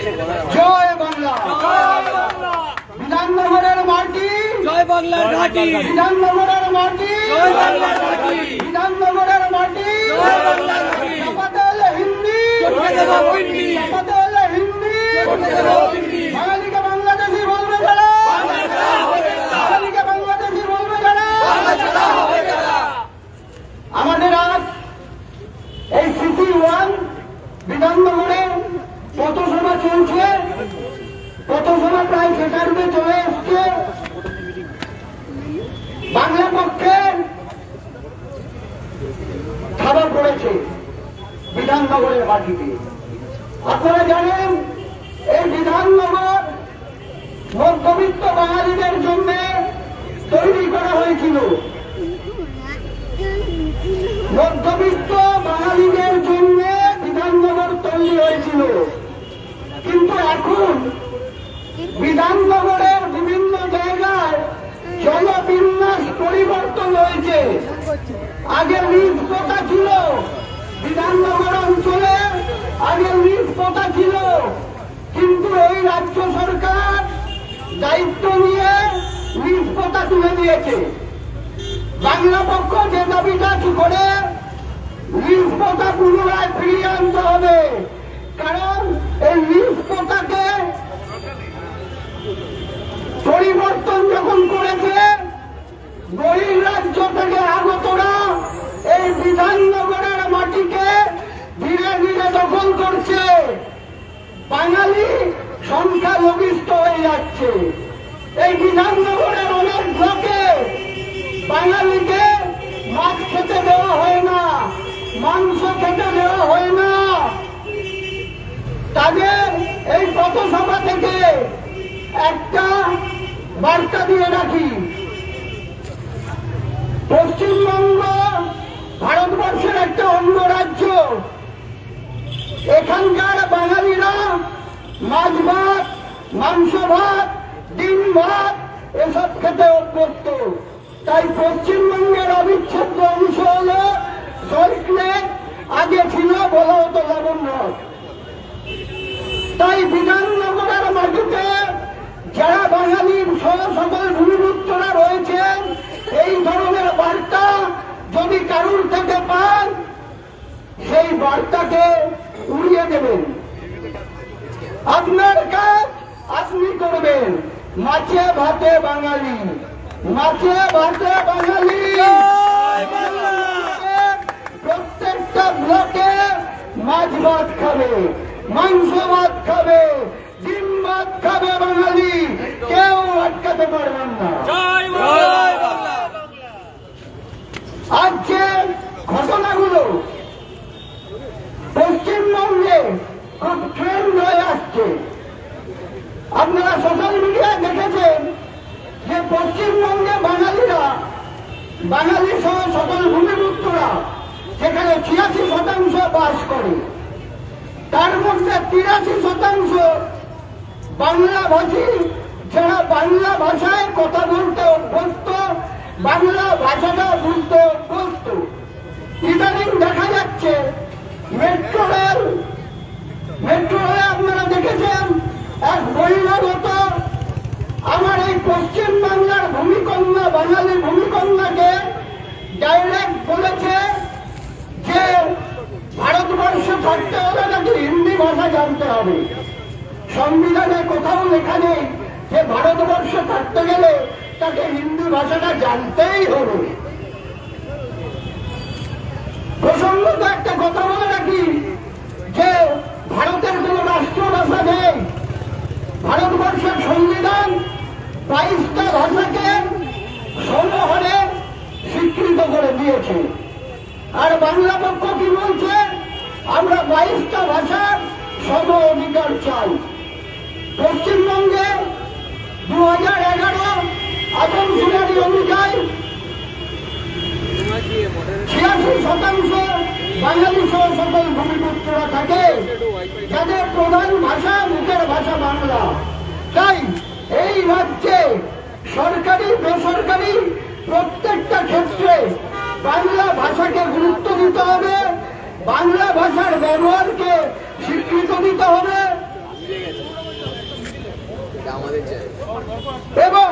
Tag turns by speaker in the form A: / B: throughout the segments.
A: জয় বাংলা। বিধাননগরের মাটি।
B: জয় বাংলার ঘাটি।
A: বিধাননগরের মাটি।
B: জয় বাংলার ঘাটি।
A: বিধাননগরের মাটি।
B: জয় বাংলার ঘাটি।
A: হিন্দি। হিন্দি।
B: চটকে
A: বাঙালিকে বাংলাদেশি বলবে যারা। বাঙালিকে বাংলাদেশি বলবে যারা। আমাদের আজ এই সিটি ওয়ান বিধাননগরে পথসভা চলছে প্রায় চলে এসছে বাংলা পক্ষে খাবার পড়েছে বিধাননগরের মাটিতে আপনারা জানেন এই বিধাননগর মধ্যবিত্ত বাঙালিদের জন্য তৈরি করা হয়েছিল মধ্যবিত্ত বাঙালিদের জন্য বিধাননগর তৈরি হয়েছিল। কিন্তু এখন বিধাননগরের বিভিন্ন জায়গায় জলবিন্যাস পরিবর্তন হয়েছে। আগে লিজ পোতা ছিল বিধাননগর অঞ্চলে, আগে লিজ পোতা ছিল। কিন্তু এই রাজ্য সরকার দায়িত্ব নিয়ে লিজ পোতা তুলে দিয়েছে। বাংলা পক্ষ যে দাবিটা করে লিজ পোতা পুনরায় ফিরিয়ে আনতে হবে কারণ এই লিজ পোতাকে পরিবর্তন যখন করেছে বহির রাজ্য থেকে আগতরা এই বিধাননগরের মাটিকে ধীরে ধীরে দখল করছে বাঙালি সংখ্যালঘিষ্ঠ হয়ে যাচ্ছে এই বিধাননগরের অনেক ব্লকে বাঙালিকে মাছ খেতে দেওয়া হয় না মাংস খেতে দেওয়া হয় না তাদের এই পথসভা থেকে একটা বার্তা দিয়ে রাখি পশ্চিমবঙ্গ ভারতবর্ষের একটা অন্য রাজ্য এখানকার বাঙালিরা মাছ ভাত মাংস ভাত ডিম ভাত এসব খেতে অভ্যস্ত। তাই পশ্চিমবঙ্গের অবিচ্ছেদ্য অংশ হল সল্টলেক আগে ছিল বলা হতো লবণরস তাই বিধাননগরের মাটিতে যারা বাঙালির সহ সকল ভূমিপুত্ররা রয়েছেন, এই ধরনের বার্তা যদি কারুর থেকে পান, সেই বার্তাকে উড়িয়ে দেবেন। আপনার কাজ আপনি করবেন। মাছে ভাতে বাঙালি। মাছে ভাতে বাঙালি। প্রত্যেকটা ব্লকে মাছ ভাত খাবে মাংস ভাত খাবে ডিম ভাত খাবে বাঙালি। কেউ আটকাতে পারবেন না।
B: জয় বাংলা।
A: আজ যে ঘটনাগুলো পশ্চিমবঙ্গে হয়ে আসছে আপনারা সোশ্যাল মিডিয়ায় দেখেছেন যে পশ্চিমবঙ্গে বাঙালিরা, বাঙালি সহ সকল ভূমিপুত্ররা সেখানে ছিয়াশি শতাংশ বাস করে। তার মধ্যে তিরাশি শতাংশ বাংলা ভাষী যারা বাংলা ভাষায় কথা বলতে অভ্যস্ত, বাংলা ভাষাটা বুঝতে অভ্যস্ত। ইদানিং দেখা যাচ্ছে মেট্রো রেলে আপনারা দেখেছেন এক বহিরাগত আমার এই পশ্চিম বাংলার ভূমিকন্যা বাঙালি ভূমিকন্যাকে ডাইরেক্ট বলেছে যে ভারতবর্ষ থাকতে হলে নাকি হিন্দি ভাষা জানতে হবে। সংবিধানে কোথাও লেখা নেই যে ভারতবর্ষ থাকতে গেলে তাকে হিন্দি ভাষাটা জানতেই হবে। প্রসঙ্গত একটা কথা বলে রাখি যে ভারতের কোন রাষ্ট্রভাষা নেই। ভারতবর্ষের সংবিধান বাইশটা ভাষাকে সমহারে স্বীকৃত করে দিয়েছে। আর বাংলা পক্ষ কি বলছে? আমরা বাইশটা ভাষার সম অধিকার চাই। পশ্চিমবঙ্গে দু হাজার এগারো আদমশুমারি অনুযায়ী ছিয়াশি শতাংশ বাঙালি সহ সকল ভূমিপুত্ররা থাকে। যাদের প্রধান ভাষা মুখের ভাষা বাংলা। তাই এই রাজ্যে সরকারি, বেসরকারি প্রত্যেকটা ক্ষেত্রে বাংলা ভাষাকে গুরুত্ব দিতে হবে, বাংলা ভাষার ব্যবহারকে স্বীকৃত দিতে হবে। এবং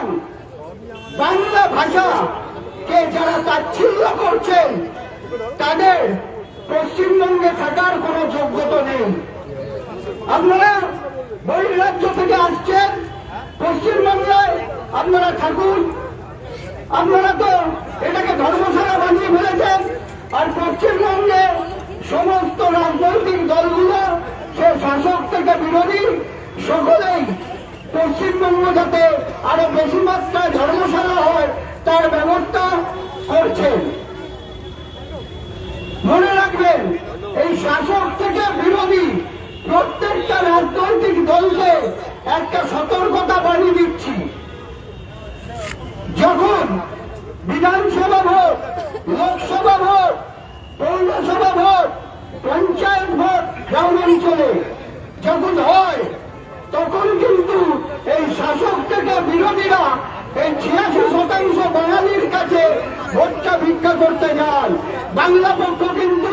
A: বাংলা ভাষাকে যারা তাচ্ছিল্য করছেন তাদের পশ্চিমবঙ্গে থাকার কোনো যোগ্যতা নেই। আপনারা বহিরাজ্য থেকে আসছেন, পশ্চিমবাংলায় আপনারা থাকুন, আপনারা তো এটাকে ধর্মশালা বানিয়ে ফেলেছেন আর পশ্চিমবঙ্গে সমস্ত রাজনৈতিক দলগুলো সে শাসক থেকে বিরোধী, সকলেই পশ্চিমবঙ্গ যাতে আরও বেশি মাত্রায় ধর্মশালা হয়, তার ব্যবস্থা করছেন মনে রাখবেন, এই শাসক থেকে বিরোধী প্রত্যেকটা রাজনৈতিক দলকে একটা সতর্কতা বানিয়ে দিচ্ছি। যখন Vidhan Sabha vote, Lok Sabha vote, Pourashava vote, panchayat vote গ্রাম অঞ্চলে যখন হয়, তখন কিন্তু এই শাসক থেকে বিরোধীরা এই ছিয়াশি শতাংশ বাঙালির কাছে ভোটটা ভিক্ষা করতে যান। বাংলা পক্ষ কিন্তু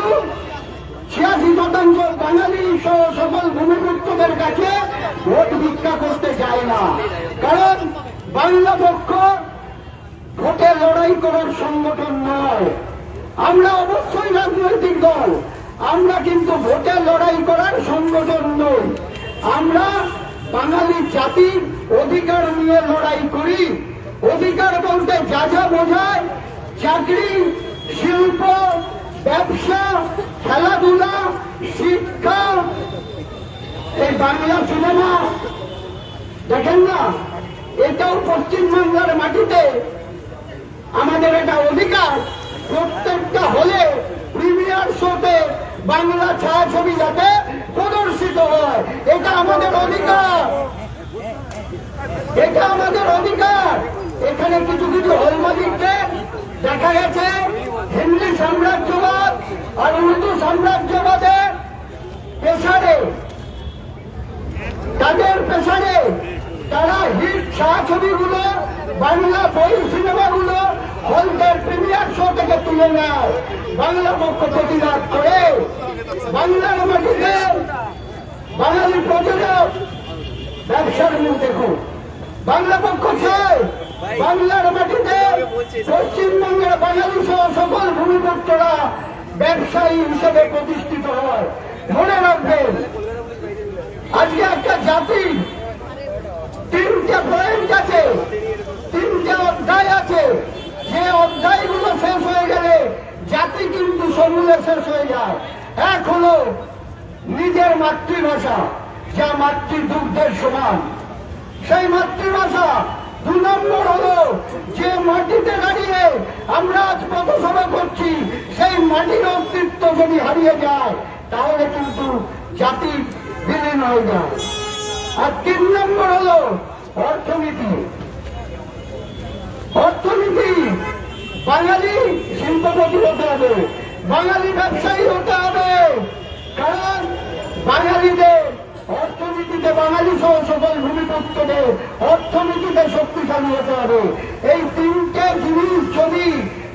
A: ছিয়াশি শতাংশ বাঙালি সহ সকল ভূমিপুত্রদের কাছে ভোট ভিক্ষা করতে যায় না। কারণ বাংলা পক্ষ ভোটে লড়াই করার সংগঠন নয়। আমরা অবশ্যই রাজনৈতিক দল। আমরা কিন্তু ভোটে লড়াই করার সংগঠন নই। আমরা বাঙালি জাতির অধিকার নিয়ে লড়াই করি। অধিকার বলতে যা যা বোঝায়, চাকরি, শিল্প, ব্যবসা, খেলাধুলা, শিক্ষা, এই বাংলা সিনেমা। দেখেন না, এটাও পশ্চিমবাংলার মাটিতে আমাদের এটা অধিকার। প্রত্যেকটা হলে প্রিমিয়ার শোতে বাংলা ছায়াছবি যাতে প্রদর্শিত হয়। এটা আমাদের অধিকার। এটা আমাদের অধিকার। এখানে কিছু কিছু হল মালিককে দেখা গেছে। হিন্দি সাম্রাজ্যবাদ, আর উর্দু সাম্রাজ্যবাদের পেশারে। তাদের পেশারে তারা হিট ছায়াছবিগুলো, বাংলা বই সিনেমাগুলো হলদের প্রিমিয়ার শো থেকে তুলে নেয় বাংলা পক্ষ প্রতিবাদ করে। বাংলার মাটিতে বাঙালি প্রযোজক ব্যবসার মুখ দেখুন। বাংলা পক্ষ চায় বাংলার মাটিতে পশ্চিমবঙ্গের বাঙালি সহ সকল ভূমিপুত্ররা ব্যবসায়ী হিসেবে প্রতিষ্ঠিত হয়। মনে রাখবেন, আজকে একটা জাতি তিনটে পয়েন্ট আছে, তিনটে অধ্যায় আছে। যে অধ্যায়গুলো শেষ হয়ে গেলে জাতি কিন্তু সমূলে শেষ হয়ে যায়। এক হলো নিজের মাতৃভাষা, যা মাতৃ দুগ্ধের সমান। সেই মাতৃভাষা দু নম্বর হলো যে মাটিতে দাঁড়িয়ে আমরা আজ পথসভা করছি, সেই মাটির অস্তিত্ব যদি হারিয়ে যায়, তাহলে কিন্তু জাতি বিলীন হয়ে যায়। আর তিন নম্বর হলো অর্থনীতি। অর্থনীতি বাঙালি শিল্পপতি হতে হবে, বাঙালি ব্যবসায়ী হতে হবে। কারণ বাঙালিদের অর্থনীতিতে বাঙালি সহ সকল ভূমিপুত্রদের অর্থনীতিতে শক্তিশালী হতে হবে। এই তিনটে জিনিস যদি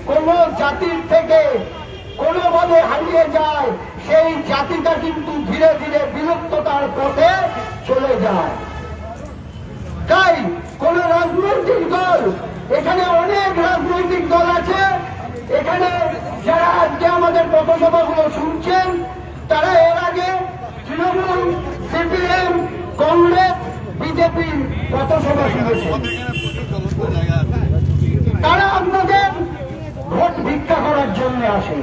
A: কোন জাতির থেকে কোনোভাবে হারিয়ে যায়, সেই জাতিটা কিন্তু ধীরে ধীরে বিলুপ্ততার পথে চলে যায় তাই কোন এখানে অনেক রাজনৈতিক দল আছে। এখানে যারা আজকে আমাদের পথসভাগুলো শুনছেন, তারা এর আগে তৃণমূল, সিপিএম, কংগ্রেস, বিজেপি পথসভা শুনেছেন। তারা আপনাদের ভোট ভিক্ষা করার জন্য আসে।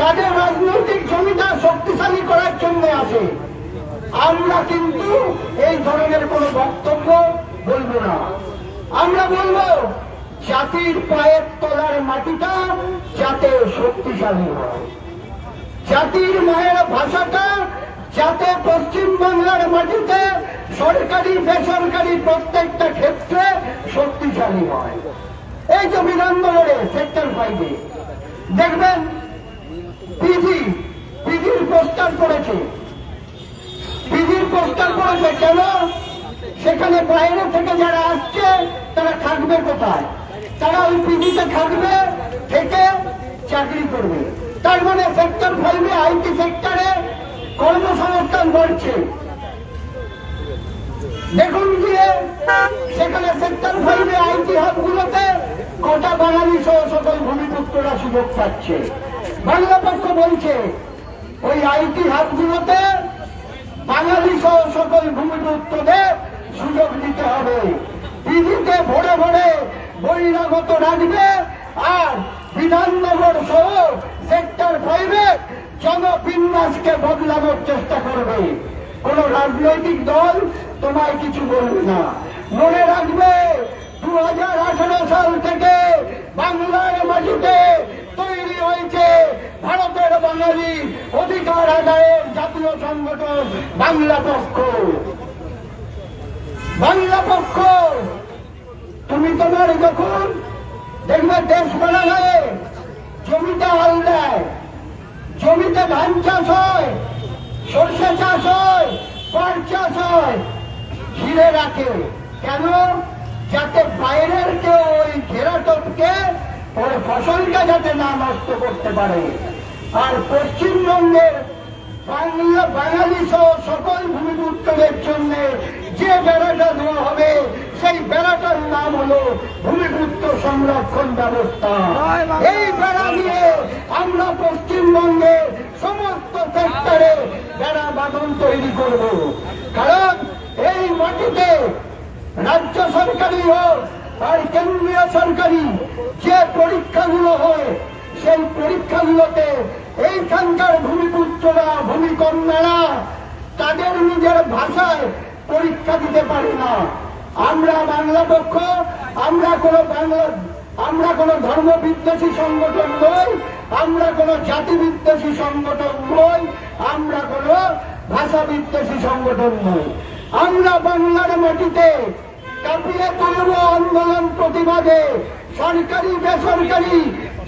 A: তাদের রাজনৈতিক জমিটা শক্তিশালী করার জন্য আসে। আমরা কিন্তু এই ধরনের কোন বক্তব্য বলব না। আমরা বলব, জাতির পায়ের তলার মাটিটা যাতে শক্তিশালী হয়। জাতির মায়ের ভাষাটা যাতে পশ্চিম বাংলার মাটিতে সরকারি, বেসরকারি প্রত্যেকটা ক্ষেত্রে শক্তিশালী হয়। এই যে বিধাননগরে সেক্টর ফাইভে দেখবেন পিজি পিজির পোস্টার করেছে। পিজির পোস্টার করেছে কেন? সেখানে বাইরে থেকে যারা আসছে, তারা থাকবে কোথায়? তারা ওই পিজিতে থাকবে, থেকে চাকরি করবে। তার মানে সেক্টর ফাইভে আইটি সেক্টরে কর্মসংস্থান বাড়ছে। দেখুন গিয়ে সেখানে সেক্টর ফাইভে আইটি হাবগুলোতে কটা বাঙালি সহ সকল ভূমিপুত্ররা সুযোগ পাচ্ছে। বাংলা পক্ষ বলছে, ওই আইটি হাবগুলোতে বাঙালি সহ সকল ভূমিপুত্রদের সুযোগ দিতে হবে। টিভিতে ভরে ভরে বহিরাগত রাখবে আর বিধাননগর সহ সেক্টর ফাইভে জনবিন্যাসকে বদলানোর চেষ্টা করবে। কোন রাজনৈতিক দল তোমায় কিছু বলবে না। মনে রাখবে দু হাজার আঠারো সাল থেকে বাংলার মাটিতে তৈরি হয়েছে ভারতের বাঙালি অধিকার আদায়ের জাতীয় সংগঠন বাংলা পক্ষ বাংলা পক্ষ, তুমি তোমার যখন দেখবে দেশ বেড়া হয়ে জমিতে হাল দেয়, জমিতে ধান চাষ হয়, সর্ষে চাষ হয়, পাট চাষ হয়, ঘিরে রাখে। কেন? যাতে বাইরের কেউ ওই ঘেরাটপকে ওর ফসলটা যাতে না নষ্ট করতে পারে। আর পশ্চিমবঙ্গের বাংলা বাঙালি সহ সকল ভূমিপুত্রদের জন্য যে বেড়াটা দেওয়া হবে সেই বেড়াটার নাম হলো ভূমিপুত্র সংরক্ষণ ব্যবস্থা। এই বেড়া দিয়ে আমরা পশ্চিমবঙ্গে সমস্ত সেক্টরে বেড়া বাঁধন তৈরি করব। কারণ এই মাটিতে রাজ্য সরকারি হোক আর কেন্দ্রীয় সরকারি যে পরীক্ষাগুলো হয় সেই পরীক্ষাগুলোতে এইখানকার ভূমিপুত্ররা ভূমিকন্যারা তাদের নিজের ভাষায় পরীক্ষা দিতে পারি না। আমরা বাংলা পক্ষ, আমরা কোনো বাংলা, আমরা কোনো ধর্ম বিদ্বেষী সংগঠন নই, আমরা কোনো জাতি বিদ্বেষী সংগঠন নই, আমরা কোনো ভাষা বিদ্বেষী সংগঠন নই। আমরা বাংলার মাটিতে কাঁপিয়ে তুলব আন্দোলন প্রতিবাদে। সরকারি, বেসরকারি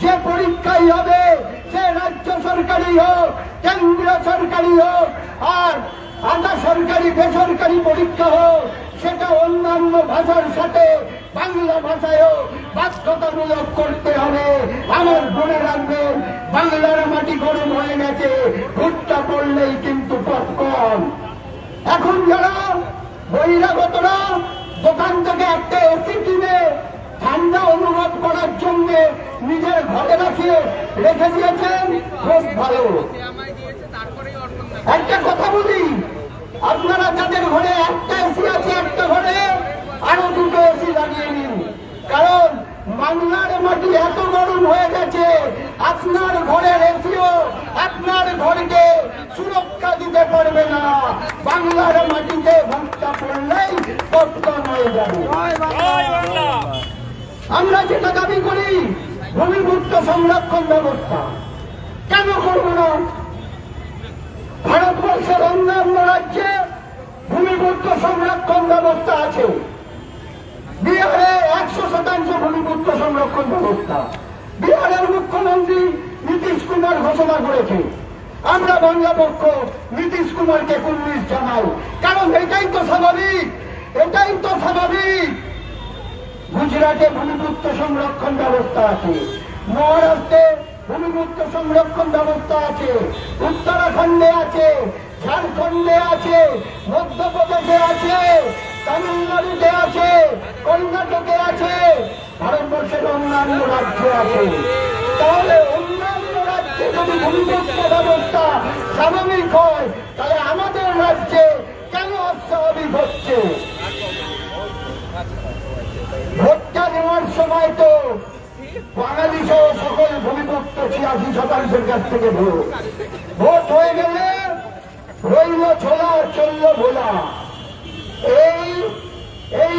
A: যে পরীক্ষাই হবে, সে রাজ্য সরকারি হোক, কেন্দ্রীয় সরকারি হোক, আর আধা সরকারি, বেসরকারি পরীক্ষা হোক, সেটা অন্যান্য ভাষার সাথে বাংলা ভাষায়ও বাধ্যতামূলক করতে হবে। আমার মনে রাখবেন, বাংলার মাটি গরম হয়ে গেছে, ভুট্টা পড়লেই কিন্তু পপকর্ন এখন যারা বহিরাগতরা দোকান থেকে একটা এসি কিনে ঠান্ডা অনুভব করার জন্য নিজের ঘরে রাখিয়ে রেখে দিয়েছেন, খুব ভালো। একটা কথা বলি আপনারা যাদের ঘরে একটা এসি আছে, একটা ঘরে আরও দুটো এসি লাগিয়ে নিন। কারণ বাংলার মাটি এত গরম হয়ে গেছে, আপনার ঘরের এসিও আপনার ঘরকে সুরক্ষা দিতে পারবে না। বাংলার মাটিতে ভুট্টা পড়লেই পত্তন হয়ে যাবে আমরা যেটা দাবি করি ভূমিভুক্ত সংরক্ষণ ব্যবস্থা। কেন করব না? ভারতবর্ষের অন্যান্য রাজ্যে সংরক্ষণ ব্যবস্থা আছে। বিহারে একশো শতাংশ ভূমিপুত্র সংরক্ষণ ব্যবস্থা। বিহারের মুখ্যমন্ত্রী নীতিশ কুমার ঘোষণা করেছে, আমরা বাংলা পক্ষ নীতিশ কুমারকে কুর্নিশ জানাই। কারণ এটাই তো স্বাভাবিক, এটাই তো স্বাভাবিক। গুজরাটে ভূমিপুত্র সংরক্ষণ ব্যবস্থা আছে, মহারাষ্ট্রে ভূমিপুত্র সংরক্ষণ ব্যবস্থা আছে, উত্তরাখণ্ডে আছে ঝাড়খণ্ডে আছে, মধ্যপ্রদেশে আছে, তামিলনাড়ুতে আছে, কর্ণাটকে আছে ভারতবর্ষের অন্যান্য রাজ্যে আছে। তাহলে অন্যান্য রাজ্যে যদি ভূমিপুত্র ব্যবস্থা স্বাভাবিক হয়, তাহলে আমাদের রাজ্যে কেন অস্বাভাবিক হচ্ছে? ভোটটা নেওয়ার সময় তো বাঙালি সহ সকল ভূমিপুত্র ছিয়াশি শতাংশের কাছ থেকে ভোট। ভোট হয়ে গেলে রইল ছোলা চলল ভোলা। এই এই,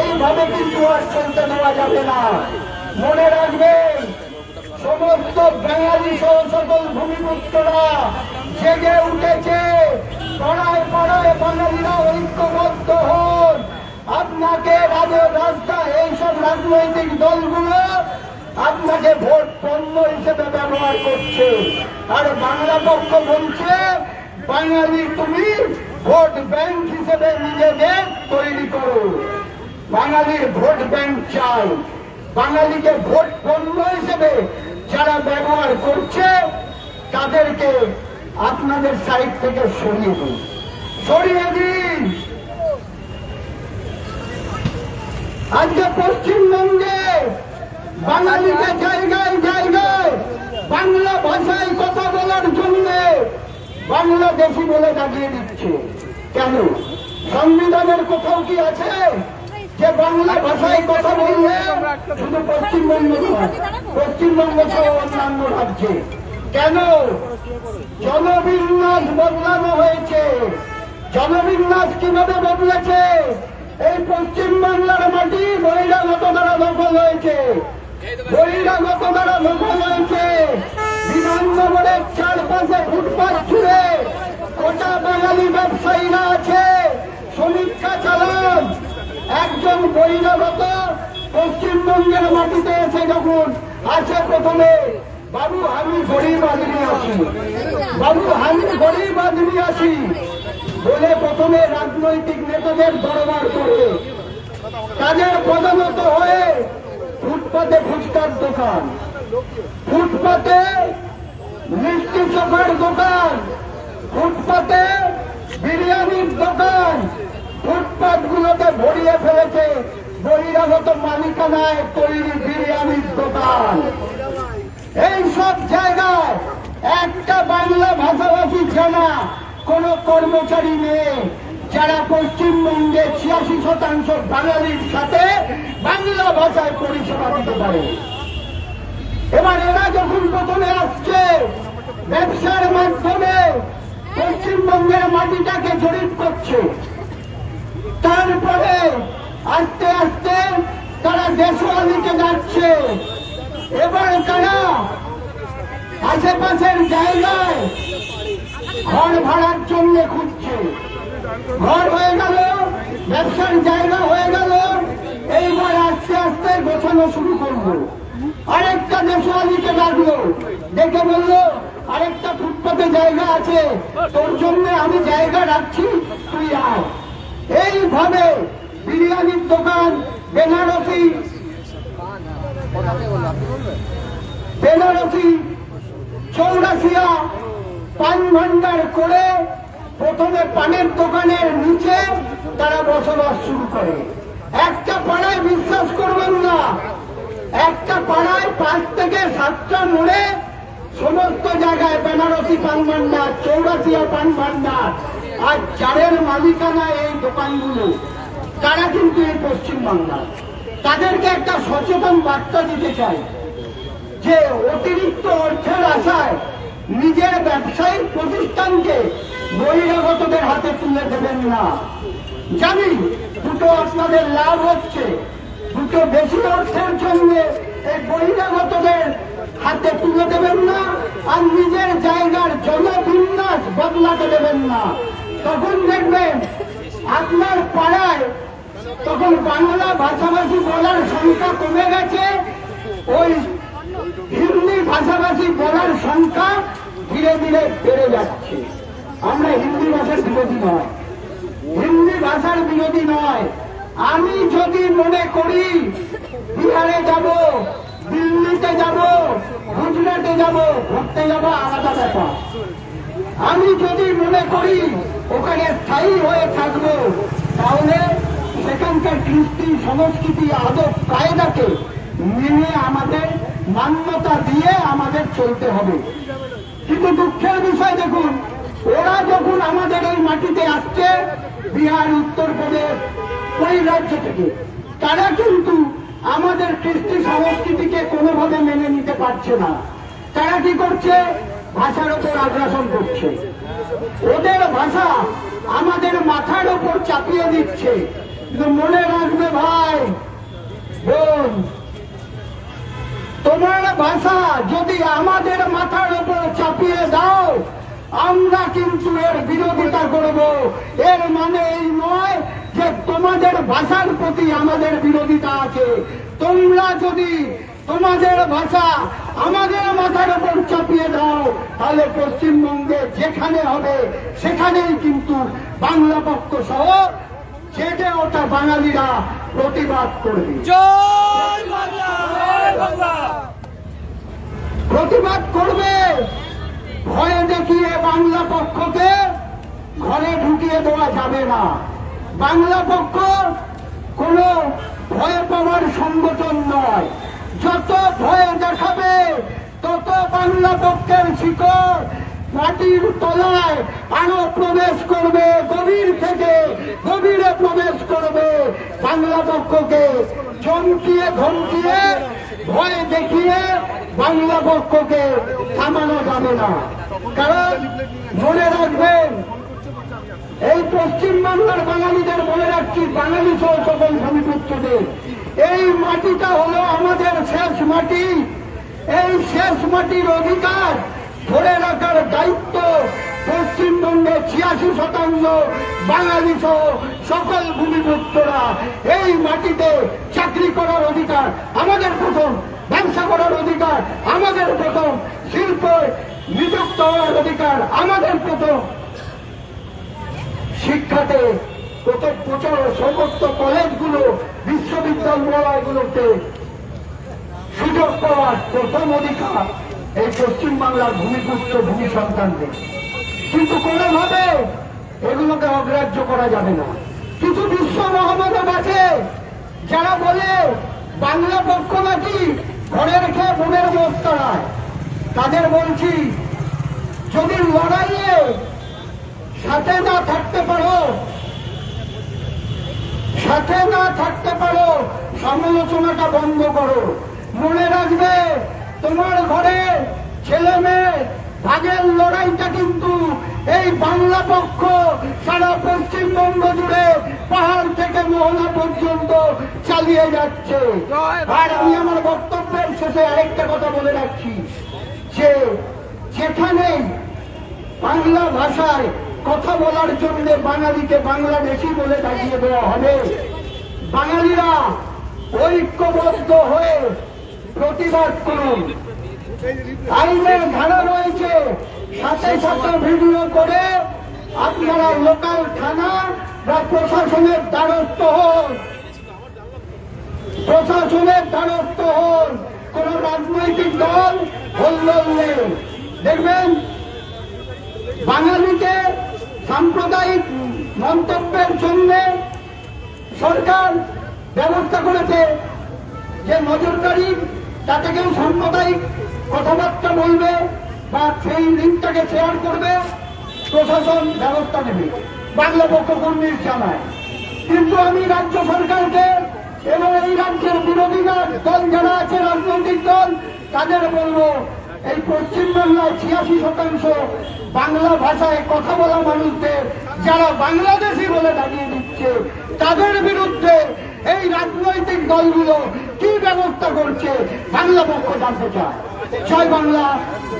A: এইভাবে কিন্তু আর চলতে নেওয়া যাবে না। মনে রাখবেন সমস্ত বাঙালি সহ সকল ভূমিপুত্ররা জেগে উঠেছে। পাড়ায় পাড়ায় বাঙালিরা ঐক্যবদ্ধ হন। আপনাকে রাস্তা এইসব রাজনৈতিক দলগুলো আপনাকে ভোট পণ্য হিসেবে ব্যবহার করছে। আর বাংলা পক্ষ বলছে বাঙালি তুমি ভোট ব্যাংক হিসেবে নিজেদের তৈরি করো। বাঙালির ভোট ব্যাংক চাই। বাঙালিকে ভোট পণ্য হিসেবে যারা ব্যবহার করছে, তাদেরকে আপনাদের সাইড থেকে সরিয়ে দিন। সরিয়ে দিন। আজকে পশ্চিমবঙ্গে বাঙালিকে জায়গায় জায়গায় বাংলা ভাষায় কথা বলার জন্য বাংলাদেশি বলে দাঁড়িয়ে দিচ্ছে। কেন? সংবিধানের কোথাও কি আছে? যে বাংলা ভাষায় কথা বললে শুধু পশ্চিমবঙ্গ পশ্চিমবঙ্গ সহ অন্যান্য রাজ্যে। কেন? জনবিন্যাস বদলানো হয়েছে। জনবিন্যাস কীভাবে বদলেছে? এই পশ্চিম বাংলার মাটি বহিরাগত দ্বারা দখল হয়েছে। দ্বারা দখল হয়েছে বিধাননগরের চারপাশে ফুটপাথ ছুড়ে গোটা বাঙালি ব্যবসায়ীরা আছে। সমীক্ষা চালান। একজন বহিরাগত পশ্চিমবঙ্গের মাটিতে এসে যখন আছে প্রথমে, বাবু, আমি গরিব আদমি আছি। বাবু, আমি গরিব আদমি আছি। বলে প্রথমে রাজনৈতিক নেতাদের দরবার করে তাদের প্রধানত হয়ে ফুটপাতে ফুচকার দোকান। ফুটপাতে মিষ্টি চোখার দোকান। ফুটপাতে বিরিয়ানির দোকান। ফুটপাত গুলোতে ভরিয়ে ফেলেছে বহিরাগত মালিকানায় তৈরি বিরিয়ানির দোকান। এই সব জায়গায় একটা বাংলা ভাষাভাষী ছাড়া কোন কর্মচারী নেই। যারা পশ্চিমবঙ্গে ছিয়াশি শতাংশ বাঙালির সাথে বাংলা ভাষায় পরিষেবা দিতে পারে। এবার এরা যখন প্রথমে আসছে, ব্যবসার মাধ্যমে পশ্চিমবঙ্গের মাটিটাকে জরিপ করছে। তারপরে আস্তে আস্তে তারা দেশওয়ালিকে যাচ্ছে। এবার তারা আশেপাশের জায়গায় ঘর ভাড়ার জন্য খুঁজছে। ঘর হয়ে গেল, ব্যবসার জায়গা হয়ে গেল। এইবার আস্তে আস্তে গোছানো শুরু করব। আরেকটা দেশওয়ালিকে ডাকলো দেখে বলল, আরেকটা ফুটপাতে জায়গা আছে। তোর জন্য আমি জায়গা রাখছি, তুই আয়। এইভাবে বিরিয়ানির দোকান, বেনারসি। বেনারসি, চৌরাশিয়া পান ভান্ডার করে প্রথমে পানের দোকানের নিচে তারা বসবাস শুরু করে। একটা পাড়ায় বিশ্বাস করবেন না। একটা পাড়ায় পাঁচ থেকে সাতটা মোড়ে সমস্ত জায়গায় বেনারসি পান ভান্ডার চৌরাশিয়া পান ভান্ডার আর চারের মালিকানা এই দোকানগুলো, তারা কিন্তু এই পশ্চিমবাংলা তাদেরকে একটা সচেতন বার্তা দিতে চাই যে অতিরিক্ত অর্থের আশায় নিজের ব্যবসায়িক প্রতিষ্ঠানকে বহিরাগতদের হাতে তুলে দেবেন না। জানি দুটো আপনাদের লাভ হচ্ছে, দুটো বেশি অর্থের জন্য এই বহিরাগতদের হাতে তুলে দেবেন না আর নিজের জায়গার জনবিন্যাস বদলাতে দেবেন না। তখন দেখবেন আপনার পাড়ায় তখন বাংলা ভাষাভাষী বলার সংখ্যা কমে গেছে, ওই হিন্দি ভাষাভাষী বলার সংখ্যা ধীরে ধীরে বেড়ে যাচ্ছে। আমরা হিন্দি ভাষার বিরোধী নয়। হিন্দি ভাষার বিরোধী নয়। আমি যদি মনে করি বিহারে যাব, দিল্লিতে যাব, গুজরাটে যাব, ঘুরতে যাব, আলাদা ব্যাপার। আমি যদি মনে করি ওখানে স্থায়ী হয়ে থাকব, তাহলে সেখানকার কৃষ্টি, সংস্কৃতি, আদব, কায়দাকে মেনে আমাদের মান্যতা দিয়ে আমাদের চলতে হবে। কিন্তু দুঃখের বিষয় দেখুন ওরা যখন আমাদের এই মাটিতে আসছে, বিহার উত্তরপ্রদেশ ওই রাজ্য থেকে, তারা কিন্তু আমাদের কৃষ্টি সংস্কৃতিকে কোনোভাবে মেনে নিতে পারছে না। তারা কি করছে? ভাষার ওপর আগ্রাসন করছে। ওদের ভাষা আমাদের মাথার ওপর চাপিয়ে দিচ্ছে। কিন্তু মনে রাখবে ভাই, বোন, তোমার ভাষা যদি আমাদের মাথার ওপর চাপিয়ে দাও আমরা কিন্তু এর বিরোধিতা করব। এর মানে এই নয় যে তোমাদের ভাষার প্রতি আমাদের বিরোধিতা আছে। তোমরা যদি তোমাদের ভাষা আমাদের মাথার উপর চাপিয়ে দাও তাহলে পশ্চিমবঙ্গে যেখানে হবে সেখানেই কিন্তু বাংলা পক্ষ সহ জেগে ওটা বাঙালিরা প্রতিবাদ করবে। প্রতিবাদ করবে। ভয়ে দেখিয়ে বাংলা পক্ষকে ঘরে ঢুকিয়ে দেওয়া যাবে না। বাংলা পক্ষ কোনো ভয় পাওয়ার সংগঠন নয়। যত ভয় দেখাবে, তত বাংলা পক্ষের শিকড় মাটির তলায় আরও প্রবেশ করবে, গভীর থেকে গভীরে প্রবেশ করবে। বাংলা পক্ষকে চমকিয়ে ধমকিয়ে ভয় দেখিয়ে বাংলা পক্ষকে থামানো যাবে না। কারণ মনে রাখবেন, এই পশ্চিম বাংলার বাঙালিদের বলে রাখছি, বাঙালি সহ সকল ভূমিপুত্রদের। এই মাটিটা হলো আমাদের শেষ মাটি। এই শেষ মাটির অধিকার ধরে রাখার দায়িত্ব পশ্চিমবঙ্গে ছিয়াশি শতাংশ বাঙালি সহ সকল ভূমিপুত্ররা এই মাটিতে চাকরি করার অধিকার আমাদের প্রথম, ব্যবসা করার অধিকার আমাদের প্রথম, শিল্প নিযুক্ত হওয়ার অধিকার আমাদের প্রথম। শিক্ষাতে প্রথম প্রচার সমস্ত কলেজগুলো, বিশ্ববিদ্যালয়গুলোতে সুযোগ পাওয়ার প্রথম অধিকার এই পশ্চিমবাংলার ভূমিপুত্র, ভূমি সন্তানদের। কিন্তু কোনোভাবে এগুলোকে অগ্রাহ্য করা যাবে না। কিছু বিশ্ব মহামানব আছে, যারা বলে বাংলা পক্ষ নাকি ঘরে রেখে বোনের মোট তাড়ায় তাদের বলছি, যদি লড়াইয়ে সাথে না থাকতে পারো, সাথে না থাকতে পারো, সমালোচনাটা বন্ধ করো। মনে রাখবে, তোমার ঘরে ছেলে মেয়ে ভাগের লড়াইটা কিন্তু এই বাংলা পক্ষ সারা পশ্চিমবঙ্গ জুড়ে পাহাড় থেকে মহলা পর্যন্ত চালিয়ে যাচ্ছে। আর আমি আমার বক্তব্যের শেষে আরেকটা কথা বলে রাখছি যে যেখানেই বাংলা ভাষায় কথা বলার জন্য বাঙালিকে বাংলাদেশি বলে দাঁড়িয়ে দেওয়া হবে বাঙালিরা ঐক্যবদ্ধ হয়ে প্রতিবাদ করুন। আইনের ধারা রয়েছে। সাথে সাথে ভিডিও করে আপনারা লোকাল থানা বা প্রশাসনের দ্বারস্থ হন। প্রশাসনের দ্বারস্থ হন। কোন রাজনৈতিক দল হল্লোল নেই। দেখবেন, বাঙালিকে সাম্প্রদায়িক মন্তব্যের জন্য সরকার ব্যবস্থা করেছে। যে নজরদারি তাতে কেউ সাম্প্রদায়িক কথাবার্তা বলবে বা সেই লিঙ্কটাকে শেয়ার করবে, প্রশাসন ব্যবস্থা নেবে। বাংলা পক্ষ কর্মীর জানায়। কিন্তু আমি রাজ্য সরকারকে এবং এই রাজ্যের বিরোধী দল যারা আছে, রাজনৈতিক দল, তাদের বলব, এই পশ্চিমবাংলায় ছিয়াশি শতাংশ বাংলা ভাষায় কথা বলা মানুষদের, যারা বাংলাদেশি বলে দাঁড়িয়ে দিচ্ছে, তাদের বিরুদ্ধে এই রাজনৈতিক দলগুলো কি ব্যবস্থা করছে, বাংলা পক্ষ জানতে চায়। জয় বাংলা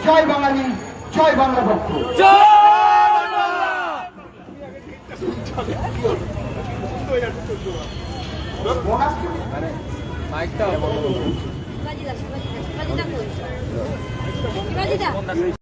A: জয় বাঙালি জয় বাংলা
B: জয়